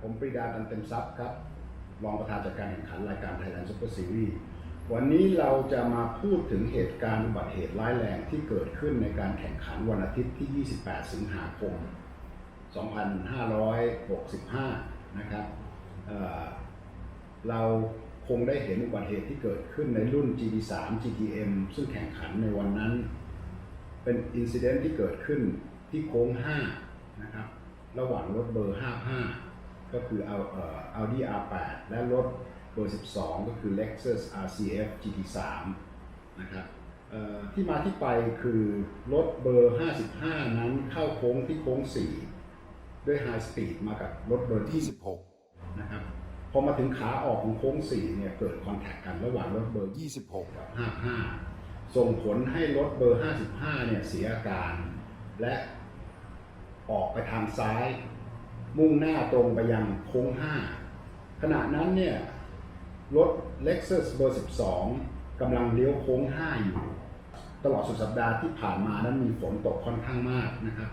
ผมปรีดาตันเต็มทรัพย์ครับ รองประธานจัดการแข่งขันรายการ Thailand Super Series วันนี้เราจะมาพูดถึงเหตุการณ์อุบัติเหตุร้ายแรงที่เกิดขึ้นในการแข่งขันวันอาทิตย์ที่ 28 สิงหาคม 2565 นะครับเเราคงได้เห็นอุบัติเหตุที่เกิดขึ้นในรุ่น GT3 GTM ซึ่งแข่งขันในวันนั้น เป็นอินซิเดนต์ที่เกิดขึ้นที่โค้ง 5 นะครับ ระหว่างรถเบอร์ 55 ก็คือเอาเอ่อ Audi R8 และรถเบอร์ 12 ก็คือ Lexus RCF GT3 นะครับเอ่อที่มาที่ไปคือรถเบอร์ 55 นั้นเข้าโค้งที่โค้ง 4 ด้วย High Speed มากับรถเบอร์ที่ 16 นะครับพอมาถึงขาออกของโค้ง 4 เนี่ยเกิดคอนแทคกันระหว่างรถเบอร์ 26 กับ 55 ส่งผลให้รถเบอร์ 55 เนี่ยเสียอาการ และออกไปทางซ้าย มุ่งหน้าตรงไปยังโค้ง 5 ขณะนั้นเนี่ยรถ Lexus เบอร์ 12กำลังเลี้ยวโค้ง 5 อยู่ ตลอดสุดสัปดาห์ที่ผ่านมานั้นมีฝนตกค่อนข้างมากนะครับ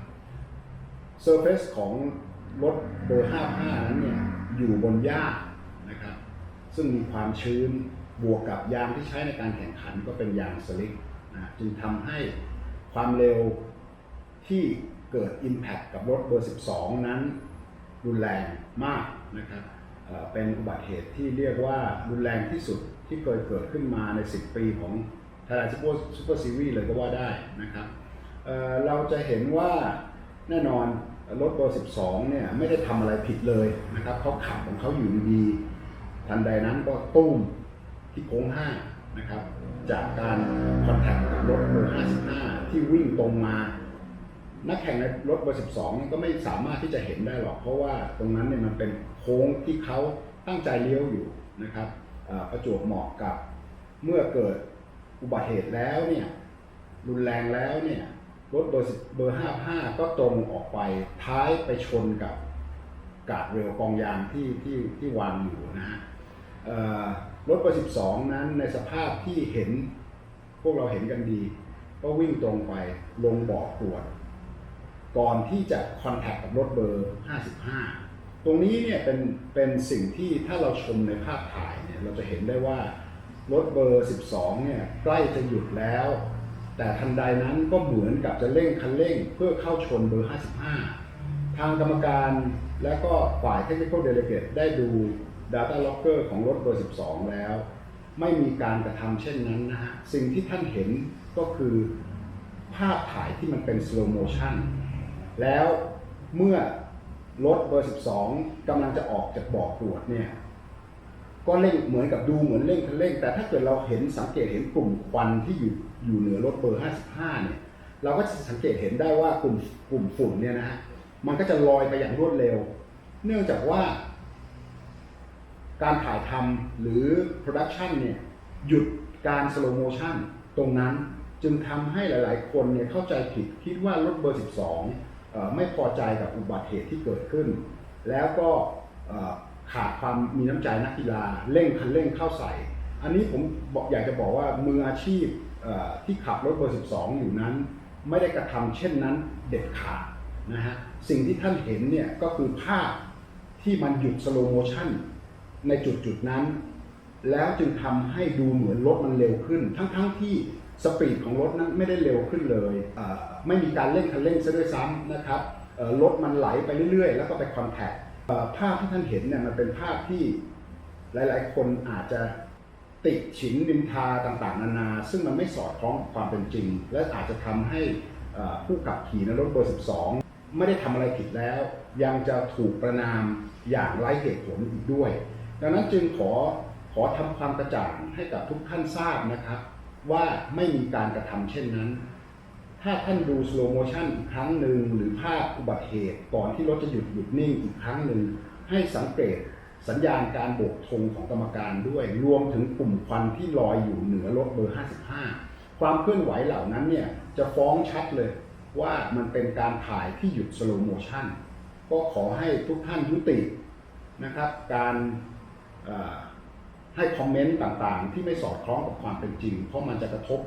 เซอร์เฟซของรถเบอร์ 55 นั้นเนี่ยอยู่บนหญ้านะครับซึ่งมีความชื้นบวกกับยางที่ใช้ในการแข่งขันก็เป็นยางสลิกนะจึงทำให้ความเร็วที่เกิด Impact กับรถเบอร์ 12 นั้น รุนแรงมากนะครับเป็นอุบัติเหตุที่เรียกว่ารุนแรงที่สุดที่เคยเกิดขึ้นมาใน 10 ปีของ Thailand Super Super Series เลยก็ว่าได้นะครับเเราจะเห็นว่าแน่นอนรถเบอร์12 เนี่ยไม่ได้ทำอะไรผิดเลยนะครับเขาขับของเขาอยู่ดีทันใดนั้นก็ตุ้มที่โค้ง5นะครับจากการคอนแทคกับรถเบอร์55 ที่วิ่งตรงมา นักแข่งในรถเบอร์12 ก็ไม่สามารถที่จะเห็นได้หรอก เพราะว่าตรงนั้นเนี่ยมันเป็นโค้งที่เขาตั้งใจเลี้ยวอยู่นะครับประจวบเหมาะกับเมื่อเกิดอุบัติเหตุแล้วเนี่ยรุนแรงแล้วเนี่ยรถเบอร์เบอร์55 ก็ตรงออกไปท้ายไปชนกับกาดเรลกองยางที่ที่ที่วางอยู่นะฮะรถเบอร์12 นั้นในสภาพที่เห็นพวกเราเห็นกันดี ก็วิ่งตรงไปลงบ่อตรวจ ก่อนที่จะคอนแทคกับรถเบอร์ 55 ตรงนี้เนี่ยเป็นเป็นสิ่งที่ถ้าเราชมในภาพถ่ายเนี่ยเราจะเห็นได้ว่ารถเบอร์ 12 เนี่ยใกล้จะหยุดแล้ว แต่ทันใดนั้นก็เหมือนกับจะเร่งคันเร่งเพื่อเข้าชนเบอร์ 55 ทางกรรมการและก็ฝ่าย Technical Delegate ได้ดู Data Logger ของรถเบอร์ 12 แล้ว ไม่มีการกระทำเช่นนั้นนะฮะ สิ่งที่ท่านเห็นก็คือภาพถ่ายที่มันเป็น slow motion แล้วเมื่อรถเบอร์ 12กำลังจะออกจากบ่อตรวจเนี่ย ก็เร่งเหมือนกับดูเหมือนเร่งคันเร่ง แต่ถ้าเกิดเราเห็นสังเกตเห็นกลุ่มควันที่อยู่อยู่เหนือรถเบอร์ 55 เนี่ย เราก็จะสังเกตเห็นได้ว่ากลุ่มกลุ่มฝุ่นเนี่ยนะฮะ มันก็จะลอยไปอย่างรวดเร็ว เนื่องจากว่า การถ่ายทำหรือโปรดักชันเนี่ยหยุดการสโลโมชันตรงนั้นจึงทำให้หลาย ๆ คนเนี่ยเข้าใจผิดคิดว่ารถเบอร์ 12เอ่อ ไม่พอใจกับอุบัติเหตุที่เกิดขึ้น แล้วก็ขาดความมีน้ำใจนักกีฬาเร่งคันเร่งเข้าใส่ อันนี้ผมบอกอยากจะบอกว่ามืออาชีพที่ขับรถเบอร์ 12 อยู่นั้น ไม่ได้กระทำเช่นนั้นเด็ดขาดนะฮะสิ่งที่ท่านเห็นเนี่ยก็คือภาพที่มันหยุดสโลโมชันในจุดจุดนั้น แล้วจึงทำให้ดูเหมือนรถมันเร็วขึ้น ทั้งๆทที่ สปีดของรถนั้นไม่ได้เร็วขึ้นเลยเอ่อไม่มีการเร่งคันเร่งซะด้วยซ้ำนะครับเอ่อรถมันไหลไปเรื่อยๆ แล้วก็ไปคอนแทคเอ่อภาพที่ท่านเห็นเนี่ยมันเป็นภาพที่หลายๆ คนอาจจะติฉินนินทาต่างๆ นานา ซึ่งมันไม่สอดคล้องกับความเป็นจริง และอาจจะทำให้เอ่อผู้ขับขี่ในรถเบอร์ 12 ไม่ได้ทำอะไรผิดแล้ว ยังจะถูกประนามอย่างไร้เหตุผลอีกด้วย ดังนั้นจึงขอขอทำความกระจ่างให้กับทุกท่านทราบนะครับ ว่าไม่มีการกระทำเช่นนั้น ถ้าท่านดูสโลโมชันครั้งหนึ่งหรือภาพอุบัติเหตุก่อนที่รถจะหยุดหยุดนิ่งอีกครั้งหนึ่ง ให้สังเกตสัญญาณการโบกธงของกรรมการด้วย รวมถึงกลุ่มควันที่ลอยอยู่เหนือรถเบอร์ 55 ความเคลื่อนไหวเหล่านั้นเนี่ยจะฟ้องชัดเลยว่ามันเป็นการถ่ายที่หยุดสโลโมชันก็ขอให้ทุกท่านยุตินะครับ การ ให้คอมเมนต์ต่างๆ ที่ไม่สอดคล้องกับความเป็นจริง เพราะมันจะกระทบ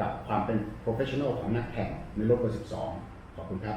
กับความเป็นโปรเฟชชั่นอลของนักแข่งในรถเบอร์12 ขอบคุณครับ